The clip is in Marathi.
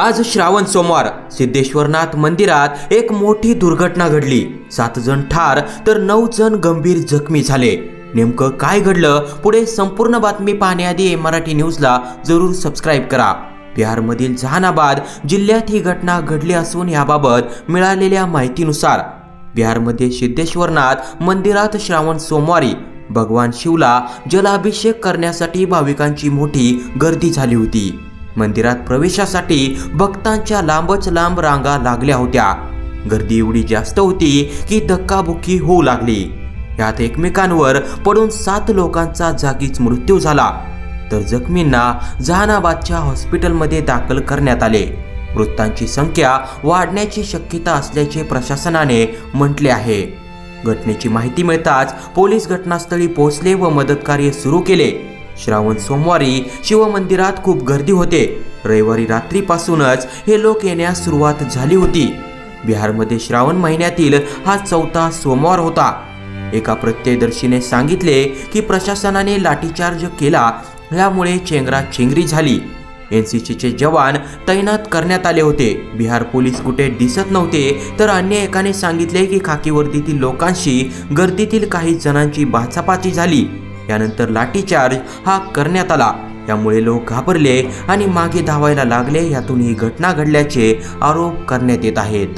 आज श्रावण सोमवार सिद्धेश्वरनाथ मंदिरात एक मोठी दुर्घटना घडली. सात जण ठार तर नऊ जण गंभीर जखमी झाले. नेमकं काय घडलं पुढे संपूर्ण बातमी पाहण्याआधी ए मराठी न्यूजला जरूर सबस्क्राईब करा. बिहारमधील जहानाबाद जिल्ह्यात ही घटना घडली असून याबाबत मिळालेल्या माहितीनुसार बिहारमध्ये सिद्धेश्वरनाथ मंदिरात श्रावण सोमवारी भगवान शिवला जलाभिषेक करण्यासाठी भाविकांची मोठी गर्दी झाली होती. मंदिरात प्रवेशासाठी भक्तांच्या लांबच लांब रांगा लागल्या होत्या. गर्दी एवढी जास्त होती की धक्काबुक्की होऊ लागली. यात एकमेकांवर पडून सात लोकांचा जागीच मृत्यू झाला. तर जखमींना जहानाबादच्या हॉस्पिटलमध्ये दाखल करण्यात आले. मृतांची संख्या वाढण्याची शक्यता असल्याचे प्रशासनाने म्हटले आहे. घटनेची माहिती मिळताच पोलीस घटनास्थळी पोहोचले व मदतकार्य सुरू केले. श्रावण सोमवारी शिवमंदिरात खूप गर्दी होते. रविवारी रात्रीपासूनच हे लोक येण्यास सुरुवात झाली होती. बिहारमध्ये श्रावण महिन्यातील हा चौथा सोमवार होता. एका प्रत्ययदर्शीने सांगितले की प्रशासनाने लाठीचार्ज केला यामुळे चेंगरा चेंगरी झाली. एन सी सीचे जवान तैनात करण्यात आले होते. बिहार पोलीस कुठे दिसत नव्हते तर अन्य एकाने सांगितले की खाकीवर्दीतील लोकांशी गर्दीतील काही जणांची बाचापाची झाली. यानंतर लाठीचार्ज हा करण्यात आला. यामुळे लोक घाबरले आणि मागे धावायला लागले. यातून ही घटना घडल्याचे आरोप करण्यात येत आहेत.